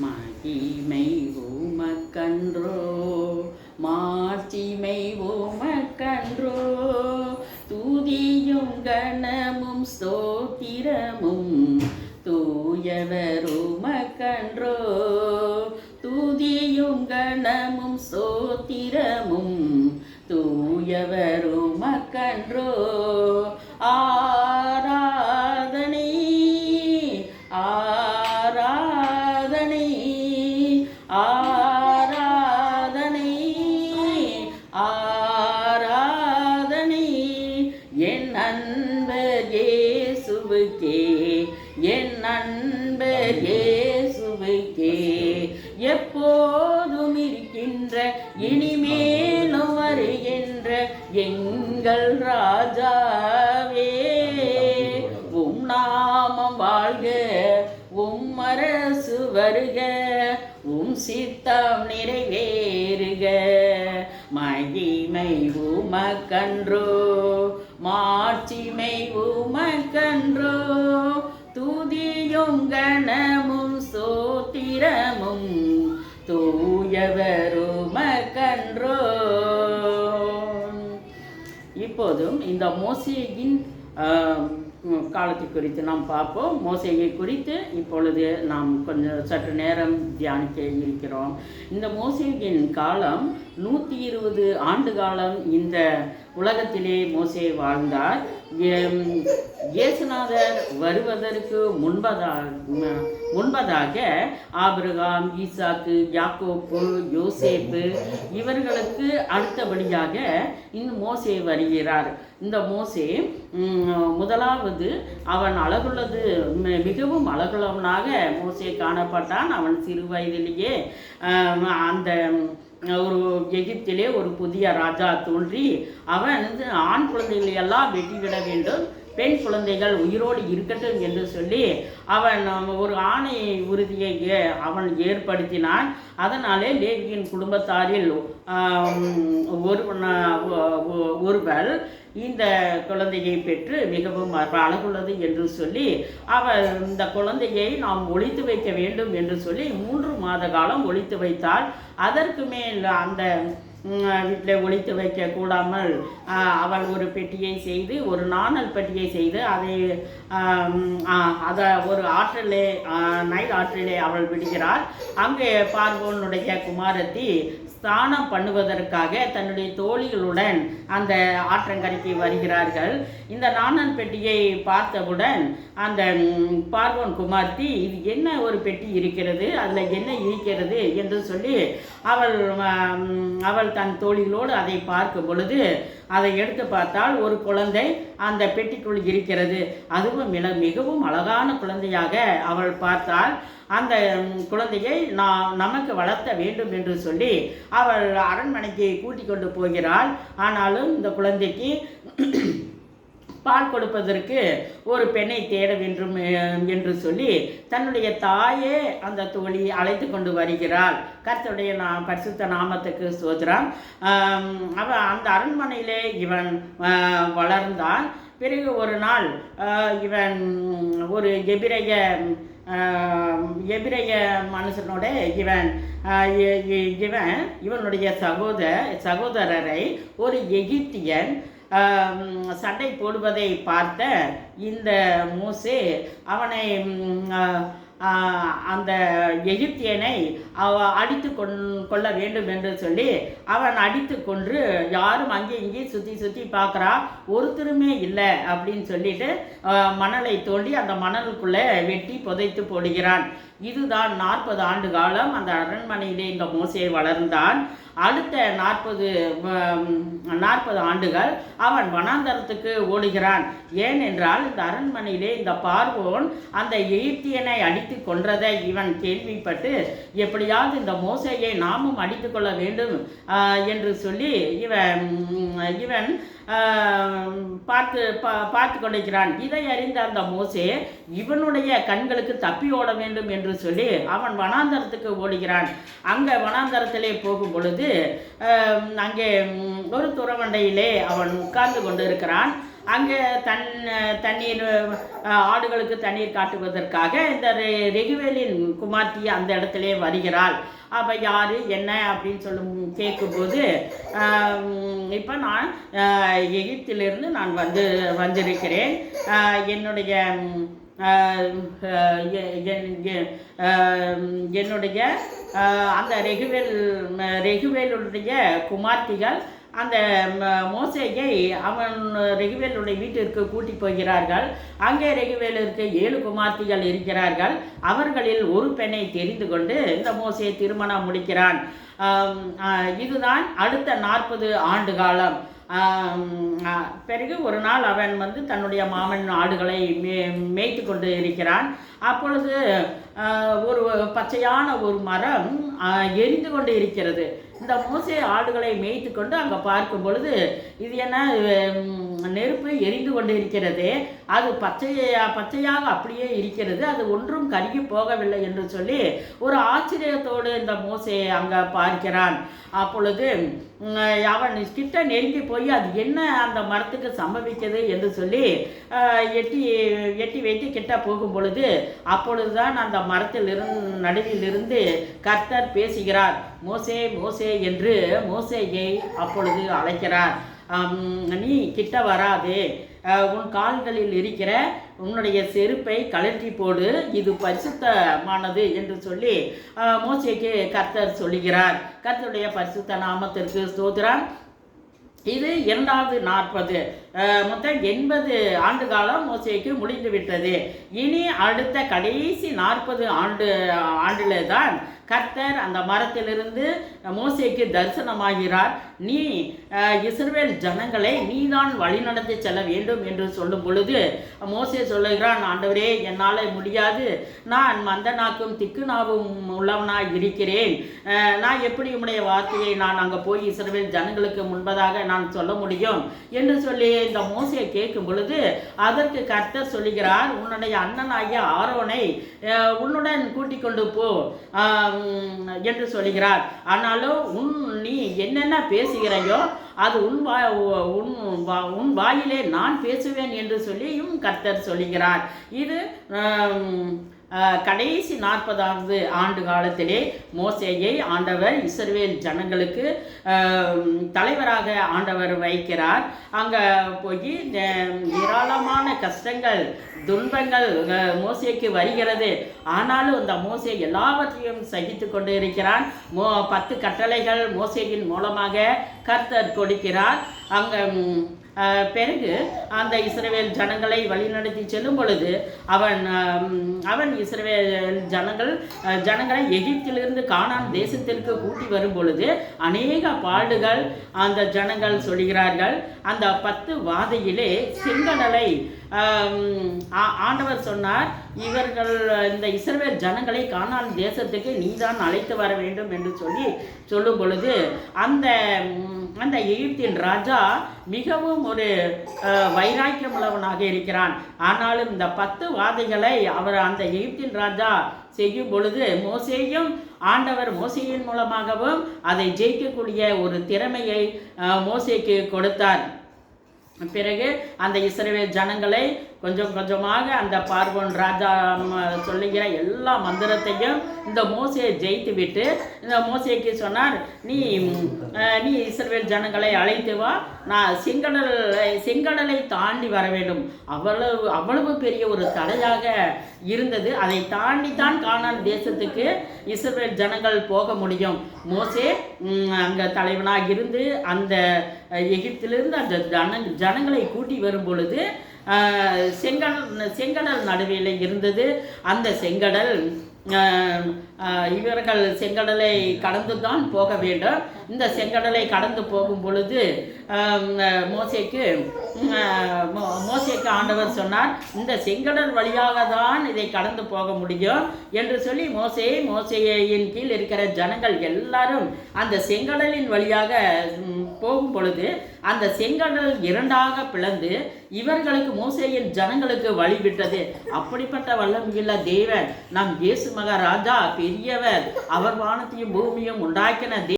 மகிமை உமக்கன்றோ மாட்சிமை உமக்கன்றோ துதியும் கணமும் ஸ்தோத்திரமும் தூயவர் உமக்கன்றோ துதியும் கணமும் ஸ்தோத்திரமும் தூயவர் இயேசுவுக்கே என் அன்பர் இயேசுவுக்கே எப்போதும் இருக்கின்ற இனிமேலும் வருகின்ற எங்கள் ராஜாவே. உம் நாமம் வாழ்க உம் அரசு வருக உம் சித்தம் நிறைவேறுக. மகிமை உமக்கன்றோ. துதியும் கணமும் சோத்திரமும் தூயவருமக்கன்றோ இப்போதும் இந்த மோசேயின் காலத்தை குறித்து நாம் பார்ப்போம். மோசையை குறித்து இப்பொழுது நாம் கொஞ்சம் சற்று நேரம் தியானிக்க இருக்கிறோம். இந்த மோசேயின் காலம் நூற்றி இருபது ஆண்டு காலம் இந்த உலகத்திலே மோசே வாழ்ந்தார். இயேசுநாதர் வருவதற்கு முன்பதாக முன்பதாக ஆபிரகாம் ஈசாக்கு யாக்கோப்பு யோசேப்பு இவர்களுக்கு அடுத்தபடியாக இந்த மோசே வருகிறார். இந்த மோசே முதலாவது அவன் அழகுள்ளது மிகவும் அழகுள்ளவனாக மோசே காணப்பட்டான். அவன் சிறு வயதிலேயே அந்த ஒரு எகிப்திலே ஒரு புதிய ராஜா தோன்றி அவன் வந்து ஆண் குழந்தைகளை எல்லாம் வெட்டிவிட வேண்டும். பெண் குழந்தைகள் உயிரோடு இருக்கட்டும் என்று சொல்லி அவன் ஒரு ஆணை உறுதியை ஏ- அவன் ஏற்படுத்தினான். அதனாலே லேவியின் குடும்பத்தாரில் ஒரு ஒருவர் இந்த குழந்தையை பெற்று மிகவும் அழகுள்ளது என்று சொல்லி அவர் இந்த குழந்தையை நாம் ஒழித்து வைக்க வேண்டும் என்று சொல்லி மூன்று மாத காலம் ஒழித்து வைத்தால் அதற்கு மேல் அந்த வீட்டில் ஒழித்து வைக்க கூடாமல் அவள் ஒரு பெட்டியை செய்து ஒரு நாணல் பெட்டியை செய்து அதை அதை ஒரு ஆற்றிலே நைல் ஆற்றிலே அவள் விடுகிறாள். அங்கே பார்வோனுடைய குமாரத்தி ஸ்தானம் பண்ணுவதற்காக தன்னுடைய தோழிகளுடன் அந்த ஆற்றங்கரைக்கு வருகிறார்கள். இந்த நாணன் பெட்டியை பார்த்தவுடன் அந்த பார்வன் குமார்த்தி இது என்ன ஒரு பெட்டி இருக்கிறது? அதில் என்ன இருக்கிறது என்று சொல்லி அவள் அவள் தன் தோழிகளோடு அதை பார்க்கும் பொழுது அதை எடுத்து பார்த்தால் ஒரு குழந்தை அந்த பெட்டிக்குள் இருக்கிறது. அதுவும் மிக மிகவும் அழகான குழந்தையாக அவள் பார்த்தால் அந்த குழந்தையை நான் நமக்கு வளர்த்த வேண்டும் என்று சொல்லி அவள் அரண்மனைக்கு கூட்டிக் கொண்டு போகிறாள். ஆனாலும் இந்த குழந்தைக்கு பால் கொடுப்பதற்கு ஒரு பெண்ணை தேட வேண்டும் என்று சொல்லி தன்னுடைய தாயே அந்த தோழி அழைத்து கொண்டு வருகிறாள். கர்த்தருடைய நா பரிசுத்த நாமத்துக்கு சோதரம் அவ அந்த அரண்மனையிலே இவன் வளர்ந்தான். பிறகு ஒரு நாள் இவன் ஒரு எபிரைய எபிரைய மனுஷனோட இவன் இவன் இவனுடைய சகோதர சகோதரரை ஒரு எகிப்தியன் சண்டை போடுவதை பார்த்த இந்த மோசே அவனை அந்த எகிப்தியனை அவ அடித்து கொள்ள வேண்டும் என்று சொல்லி அவன் அடித்து கொன்று யாரும் அங்கே இங்கேயும் சுற்றி சுற்றி பார்க்குறா ஒருத்தருமே இல்லை அப்படின்னு சொல்லிட்டு மணலை தோண்டி அந்த மணலுக்குள்ளே வெட்டி புதைத்து போடுகிறான். இதுதான் நாற்பது ஆண்டு காலம் அந்த அரண்மனையிலே இந்த மோசே வளர்ந்தான். அடுத்த நாற்பது நாற்பது ஆண்டுகள் அவன் வனாந்தரத்துக்கு ஓடுகிறான். ஏனென்றால் இந்த அரண்மனையிலே இந்த பார்வோன் அந்த எகிப்தியனை அடித்து கொன்றதை இவன் கேள்விப்பட்டு எப்படியாவது இந்த மோசையை நாமும் அடித்து கொள்ள வேண்டும் என்று சொல்லி இவன் இவன் பார்த்து பா பார்த்து கொண்டிருக்கிறான். இதை அறிந்த அந்த மோசே இவனுடைய கண்களுக்கு தப்பி ஓட வேண்டும் என்று சொல்லி அவன் வனாந்தரத்துக்கு ஓடுகிறான். அங்கே வனாந்தரத்திலே போகும் பொழுது வந்து அங்கே ஒரு துறவண்டையிலே அவன் உட்கார்ந்து கொண்டிருக்கிறான். அங்கே தன் தண்ணீர் ஆடுகளுக்கு தண்ணீர் காட்டுவதற்காக இந்த ரெ- ரெகுவேலின் குமார்த்தி அந்த இடத்திலே வருகிறாள். அப்போ யார் என்ன அப்படின்னு சொல்லும் கேட்கும்போது இப்போ நான் எகிப்திலிருந்து நான் வந்து வந்திருக்கிறேன். என்னுடைய என்னுடைய அந்த ரெகுவேல் ரெகுவேலுடைய குமார்த்திகள் அந்த மோசையை மோசேயை அவன் ரெகுவேலுடைய வீட்டிற்கு கூட்டி போகிறார்கள். அங்கே ரெகுவேலிற்கு ஏழு குமார்த்திகள் இருக்கிறார்கள். அவர்களில் ஒரு பெண்ணை தெரிந்து கொண்டு இந்த மோசையை திருமணம் முடிக்கிறான். இதுதான் அடுத்த நாற்பது ஆண்டு காலம் பிறகு ஒரு நாள் அவன் வந்து தன்னுடைய மாமன் ஆடுகளை மே மேய்த்து கொண்டு இருக்கிறான். அப்பொழுது ஒரு பச்சையான ஒரு மரம் எரிந்து கொண்டு இருக்கிறது. இந்த மூசை ஆடுகளை மேய்த்து கொண்டு அங்கே பார்க்கும் பொழுது இது என்ன நெருப்பு எரிந்து கொண்டு இருக்கிறது அது பச்சையா பச்சையாக அப்படியே இருக்கிறது. அது ஒன்றும் கருகி போகவில்லை என்று சொல்லி ஒரு ஆச்சரியத்தோடு இந்த மூசையை அங்கே பார்க்கிறான். அப்பொழுது அவன் கிட்ட நெருங்கி போய் அது என்ன அந்த மரத்துக்கு சம்பவிக்கிறது? என்று சொல்லி எட்டி எட்டி வைத்து கிட்ட போகும் பொழுது அப்பொழுதுதான் அந்த மரத்தில் நடுவிலிருந்து நடுவில் இருந்து கர்த்தர் பேசுகிறார். மோசே மோசே என்று மோசேயை அப்பொழுது அழைக்கிறார். நீ கிட்ட வராதே. உன் கால்களில் இருக்கிற உன்னுடைய செருப்பை கழற்றி போடு. இது பரிசுத்தமானது என்று சொல்லி மோசைக்கு மோசேக்கு கர்த்தர் சொல்லுகிறார். கர்த்தருடைய பரிசுத்த நாமத்திற்கு ஸ்தோத்திரம். இது இரண்டாவது நாற்பது. மொத்தம் எண்பது ஆண்டு காலம் மோசேக்கு முடிந்து விட்டது. இனி அடுத்த கடைசி நாற்பது ஆண்டு ஆண்டில் தான் கர்த்தர் அந்த மரத்திலிருந்து மோசேக்கு தரிசனமாகிறார். நீ இஸ்ரேல் ஜனங்களை நீதான் வழிநடத்தி செல்ல வேண்டும் என்று சொல்லும் பொழுது மோசே சொல்லுகிறான் ஆண்டவரே என்னால் முடியாது. நான் மந்த நாக்கும் திக்கு நாவும் உள்ளவனாய் இருக்கிறேன். நான் எப்படி உம்முடைய வார்த்தையை நான் அங்கே போய் இஸ்ரேல் ஜனங்களுக்கு முன்பதாக நான் சொல்ல முடியும்? என்று சொல்லி இந்த மோசையை கேட்கும் பொழுது அதற்கு கர்த்தர் சொல்லுகிறார் உன்னுடைய அண்ணனாகிய ஆரோனை உன்னுடன் கூட்டிக் கொண்டு போ என்று சொல்லுகிறார். ஆனாலும் உன் நீ என்னென்ன பேசுகிறாயோ அது உன் வா உன் வா- உன் வாயிலே நான் பேசுவேன் என்று சொல்லியும் கர்த்தர் சொல்லுகிறார். இது கடைசி நாற்பதாவது ஆண்டு காலத்திலே மோசேயை ஆண்டவர் இஸ்ரவேல் ஜனங்களுக்கு தலைவராக ஆண்டவர் வைக்கிறார். அங்கே போய் ஏராளமான கஷ்டங்கள் துன்பங்கள் மோசேக்கு வருகிறது. ஆனாலும் அந்த மோசே எல்லாவற்றையும் சகித்து கொண்டு இருக்கிறான். மோ பத்து கட்டளைகள் மோசேயின் மூலமாக கர்த்தர் கொடுக்கிறார். அங்கே பிறகு அந்த இஸ்ரவேல் ஜனங்களை வழிநடத்தி செல்லும் பொழுது அவன் அவன் இஸ்ரவேல் ஜனங்கள் ஜனங்களை எகிப்திலிருந்து காணான் தேசத்திற்கு கூட்டி வரும் பொழுது அநேக பாடுகள் அந்த ஜனங்கள் சொல்கிறார்கள். அந்த பத்து வாதையிலே செங்கடலை ஆண்டவர் சொன்னார் இவர்கள் இந்த இஸ்ரவேல் ஜனங்களை காணால் தேசத்துக்கு நீதான் அழைத்து வர வேண்டும் என்று சொல்லி சொல்லும் பொழுது அந்த அந்த எகிப்தின் ராஜா மிகவும் ஒரு வைராக்கியமுள்ளவனாக இருக்கிறான். ஆனாலும் இந்த பத்து வாதைகளை அவர் அந்த எகிப்தின் ராஜா செய்யும் பொழுது மோசேயும் ஆண்டவர் மோசையின் மூலமாகவும் அதை ஜெயிக்கக்கூடிய ஒரு திறமையை மோசைக்கு மோசேக்கு கொடுத்தார். பிறகு அந்த இஸ்ரவேல் ஜனங்களை கொஞ்சம் கொஞ்சமாக அந்த பார்வன் ராஜா சொல்லுகிற எல்லா மந்திரத்தையும் இந்த மோசையை ஜெயித்து விட்டு இந்த மோசைக்கு சொன்னார் நீ நீ இஸ்ரவேல் ஜனங்களை அழைத்து வா. நான் செங்கடலை செங்கடலை தாண்டி வர வேண்டும். அவ்வளவு அவ்வளவு பெரிய ஒரு தடையாக இருந்தது. அதை தாண்டி தான் கானான் தேசத்துக்கு இஸ்ரவேல் ஜனங்கள் போக முடியும். மோசே அங்கே தலைவனாக இருந்து அந்த எகிப்திலிருந்து அந்த ஜன ஜனங்களை கூட்டி வரும் பொழுது செங்கடல் செங்கடல் நடுவில் இருந்தது. அந்த செங்கடல் இவர்கள் செங்கடலை கடந்து தான் போக வேண்டும். இந்த செங்கடலை கடந்து போகும் பொழுது மோசைக்கு மோசைக்கு மோ- ஆண்டவர் சொன்னார் இந்த செங்கடல் வழியாக தான் இதை கடந்து போக முடியும் என்று சொல்லி மோசையை மோசையின் கீழ் இருக்கிற ஜனங்கள் எல்லாரும் அந்த செங்கடலின் வழியாக போகும் பொழுது அந்த செங்கடல் இரண்டாக பிளந்து இவர்களுக்கு மோசையின் ஜனங்களுக்கு வழிவிட்டது. அப்படிப்பட்ட வல்லமையுள்ள தேவன் நம் இயேசு மகாராஜா பெரியவர். அவர் வானத்தையும் பூமியும் உண்டாக்கின